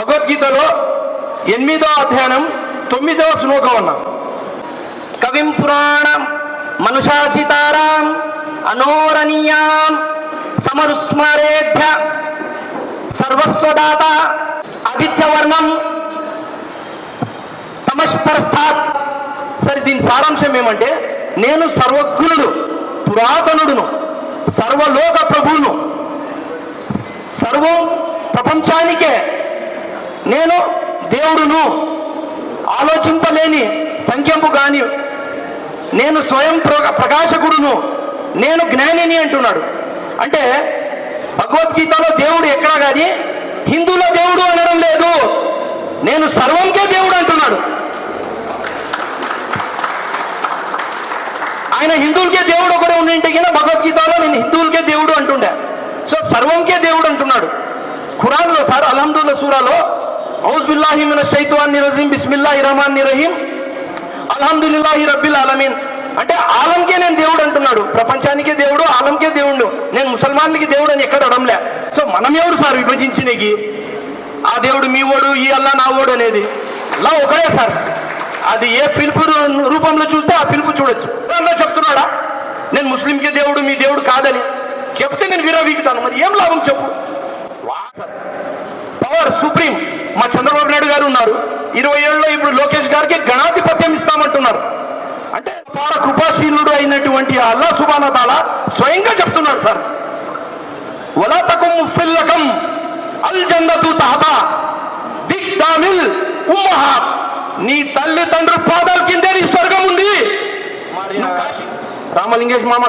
భగవద్గీతలో ఎనిమిదో అధ్యాయం తొమ్మిదవ శ్లోకం అన్నా కవిం పురాణం మనుషాసితారాం అనోరణీయాం సమరుస్మరేభ్య సర్వస్వదాత ఆదిత్యవర్ణం తమస్పరస్థాత్ సరే దీని సారాంశం ఏమంటే నేను సర్వజ్ఞుడు పురాతనుడును సర్వలోక ప్రభువును సర్వం ప్రపంచానికే నేను దేవుడును. ఆలోచింపలేని సంఖ్యంపు కాని నేను స్వయం ప్రకాశకుడును. నేను జ్ఞానిని అంటున్నాడు. అంటే భగవద్గీతలో దేవుడు ఎక్కడా కానీ హిందువుల దేవుడు అనడం లేదు. నేను సర్వంకే దేవుడు అంటున్నాడు. ఆయన హిందువులకే దేవుడు ఒకడే ఉండింటే కింద భగవద్గీతలో నేను హిందువులకే దేవుడు అంటుండే. సో సర్వంకే దేవుడు అంటున్నాడు. ఖురాన్లో సార్ అల్హమ్దుల్లా సూరాలో ఔజ్ బిల్లాహి రజీం బిస్మిల్లాహి రహమాన్ రహీం అల్హమ్దుల్లాహి రబ్బిల్ ఆలమీన్ అంటే ఆలంకే నేను దేవుడు అంటున్నాడు. ప్రపంచానికే దేవుడు ఆలంకే దేవుడు. నేను ముసల్మాన్లకి దేవుడు అని ఎక్కడ అడంలే సో మనం ఎవరు సార్ విభజించినకి? ఆ దేవుడు మీ ఓడు ఈ అల్లా నా ఓడు అనేది. అలా ఒకడే సార్. అది ఏ పిలుపు రూపంలో చూస్తే ఆ పిలుపు చూడొచ్చు. అల్లా చెప్తున్నాడా? నేను ముస్లింకే దేవుడు మీ దేవుడు కాదని. చెప్తే నేను విరవీగుతాను మరి ఏం లాభం చెప్పు? Power supreme. మా చంద్రబాబు నాయుడు గారు ఉన్నారు. ఇరవై ఏళ్ళలో ఇప్పుడు లోకేష్ గారికి గణాధిపత్యం ఇస్తామంటున్నారు. అంటే అపార కృపాశీలుడు అయినటువంటి అల్లా సుబాన తాలా స్వయంగా చెప్తున్నాడు సార్. వలతకం ముఫిల్లకం అల్ జన్నతు తాతా బిగ్ దామిల్ నీ తల్లి తండ్రి పాదాల కిందే నీ స్వర్గం ఉంది. రామలింగేష్ మామ